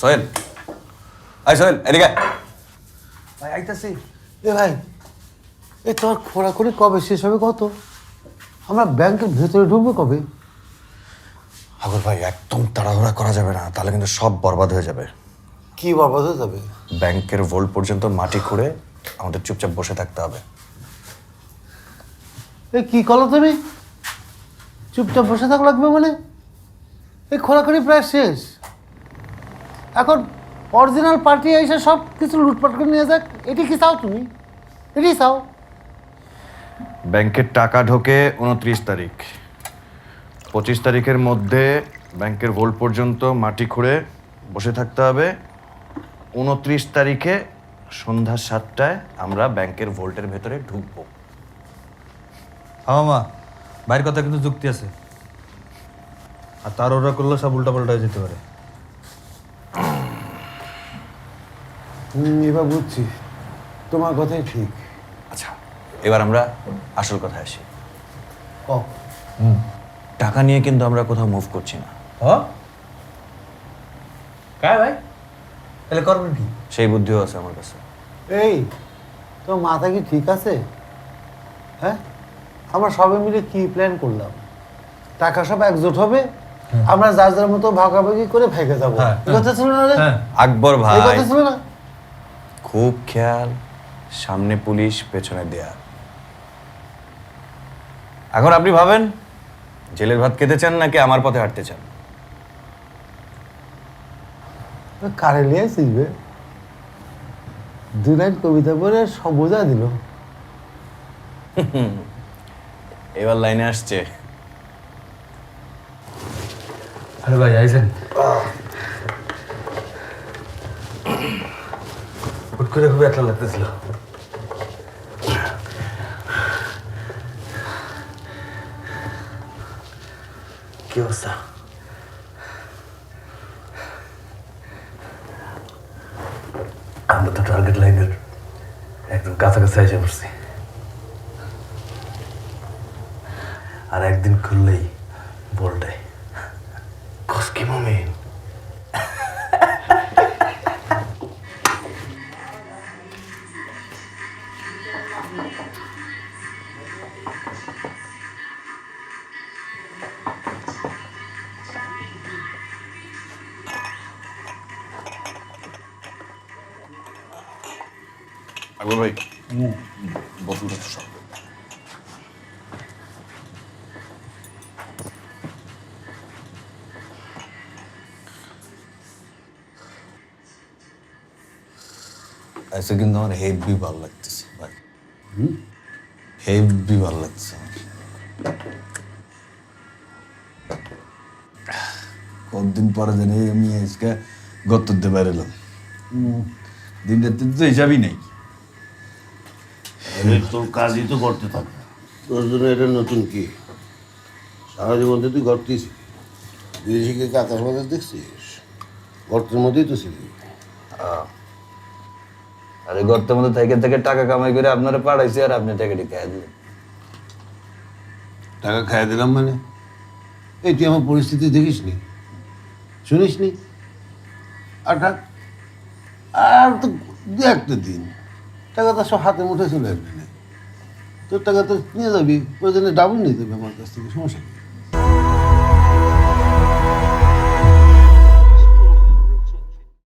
Sohel. I Sohel এদিকে। ভাই আইতাছি। এ ভাই এ তোমার খোরাখুরি কবে শেষ হবে কত? আমরা ব্যাংকের ভেতরে ঢুকবো কবে? আগর ভাই একদম তাড়াহুড়া করা যাবে না তাহলে কিন্তু সব বরবাদ হয়ে যাবে। কি বরবাদ হয়ে যাবে? ব্যাংকের ভোল্ট পর্যন্ত মাটি খুঁড়ে আমাদের চুপচাপ বসে থাকতে হবে। এ কি করো তুমি? চুপচাপ বসে থাকা লাগবে মানে এই খোরাখুরি প্রায় শেষ। এখন অরিজিনাল পার্টি এসে সব কিছু লুটপাট করে নিয়ে যাক। এটি কি চাও তুমি? এটি চাও। ব্যাংকের টাকা ঢোকে উনত্রিশ তারিখ। পঁচিশ তারিখের মধ্যে ব্যাংকের ভোল্ট পর্যন্ত মাটি খুঁড়ে বসে থাকতে হবে। উনত্রিশ তারিখে সন্ধ্যা সাতটায় আমরা ব্যাংকের ভোল্টের ভেতরে ঢুকবো। হ্যাঁ মামা বাইরের কথা কিন্তু যুক্তি আছে। আর তার ওরা করলে সব উল্টা পাল্টা হয়ে যেতে পারে। হুম এবার বুঝছি তোমার কথাই ঠিক। আচ্ছা এবার আমরা আসল কথায় আসি। ও। টাকা নিয়ে কিন্তু আমরা কোথাও মুভ করছি না। হ্যাঁ কায় ভাই? তাহলে করবেন কি? সেই বুদ্ধিও আছে আমার কাছে। এই তোর মাথা কি ঠিক আছে? হ্যাঁ? আমরা সবাই মিলে কি প্ল্যান করলাম? টাকা সব একজোট হবে আমরা যার যার মতো ভাগাভাগি করে ভেগে যাব। হ্যাঁ, কথা ছিল না রে? হ্যাঁ। আকবর ভাই কথা ছিল না? খুব খেয়াল সামনে পুলিশ পেছনে দেয়া এখন আপনি ভাবেন জেলের ভাত খেতে চান নাকি আমার পথে হাঁটতে চান? কারে লিয়ে শিখবে দু লাইন কবিতা পড়ে সব বোঝা দিল। এবার লাইনে আসছে। আরে ভাই আইসেন করে খুব একলা লাগতেছিল কি অবস্থা আমরা তো টার্গেট লাইনের একদম কাছাকাছি এসে পড়ছি আর একদিন খুললেই বলটাই কসকি মমিন আকবর ভাই। বোতলটা তো সব আজকে কিন্তু আমার হেভি ভালো লাগতেছে ভাই। হেভি ভালো লাগতেছে আমার। কতদিন পরে জানি আমি আজকে গত দিতে পারলাম দিনটা তো হিসাবই নেই। তোর কাজই তো করতে থাকে। তোর জন্য এটা নতুন কি? সারা জীবন তো তুই গর্তেই ছিলি। বিদেশি কি আকাশ বাজার দেখছিস? গর্তের মধ্যেই তো ছিলি। আরে গর্তের মধ্যে থেকে থেকে টাকা কামাই করে আপনারা পাঠাইছি আর আপনি টাকাটি খাই দিলেন। টাকা খাইয়ে দিলাম মানে? এই তুই আমার পরিস্থিতি দেখিস নি শুনিস নি আর আর তো দু একটা দিন। টাকা তো সব হাতে মুঠে চলে আসবে। না তোর টাকা তো নিয়ে যাবি প্রয়োজনে ডাবল নিয়ে যাবি আমার কাছ থেকে, সমস্যা কি?